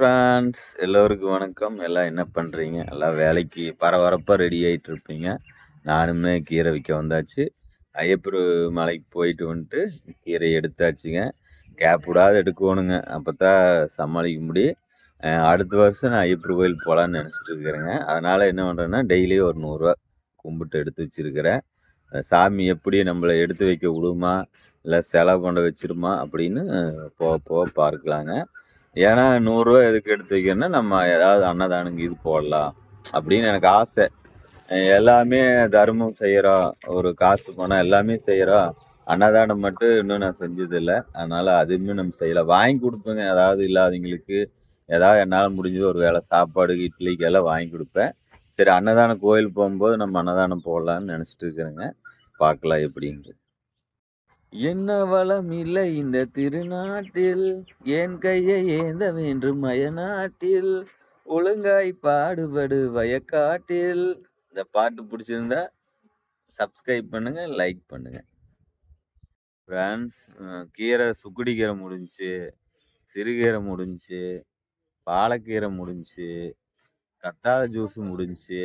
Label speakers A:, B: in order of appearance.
A: Friends எல்லோருக்கும் வணக்கம். எல்லாம் என்ன பண்ணுறீங்க எல்லாம் வேலைக்கு பரபரப்பாக ரெடி ஆகிட்டு இருப்பீங்க நானுமே கீரை விற்க வந்தாச்சு. ஐயப்பர் மலைக்கு போயிட்டு வந்துட்டு கீரை எடுத்தாச்சுங்க. கேப் விடாது எடுக்கணுங்க. அப்போ தான் சமாளிக்க முடியும். அடுத்த வருஷம் நான் ஐயப்பர் கோயில் போகலான்னு நினச்சிட்டு இருக்கிறேங்க. அதனால் என்ன பண்ணுறேன்னா டெய்லியும் ஒரு நூறுரூவா கும்பிட்டு எடுத்து வச்சுருக்கிறேன். சாமி எப்படி நம்மளை எடுத்து வைக்க விடுமா? இல்லை செலவு கொண்டு வச்சிருமா? அப்படின்னு போக போக பார்க்கலாங்க. ஏன்னா நூறுரூவா எதுக்கு எடுத்து நம்ம ஏதாவது அன்னதானங்க இது போடலாம் அப்படின்னு எனக்கு ஆசை. எல்லாமே தர்மம் செய்கிறோம் ஒரு காசு பணம் எல்லாமே செய்கிறோம் அன்னதானம் மட்டும் இன்னும் நான் செஞ்சதில்லை. அதனால் அதுவுமே நம்ம செய்யலாம். வாங்கி கொடுப்பேங்க. ஏதாவது இல்லாதவங்களுக்கு ஏதாவது என்னால் முடிஞ்சது ஒரு வேளை சாப்பாடு இட்லிக்கு எல்லாம் வாங்கி கொடுப்பேன். சரி அன்னதானம் கோயில் போகும்போது நம்ம அன்னதானம் போடலான்னு நினச்சிட்டு இருக்கிறேங்க. பார்க்கலாம் எப்படின்ட்டு என்ன வளம் இல்லை இந்த திருநாட்டில்? என் கையை ஏந்த வேண்டும் மயநாட்டில்? ஒழுங்காய் பாடுபடு வயக்காட்டில். இந்த பாட்டு பிடிச்சிருந்தா சப்ஸ்கிரைப் பண்ணுங்க லைக் பண்ணுங்க. ஃப்ரெண்ட்ஸ் கீரை சுக்குடி கீரை முடிஞ்சு சிறுகீரை முடிஞ்சு பாலக்கீரை முடிஞ்சு கத்தாழை ஜூஸ் முடிஞ்சு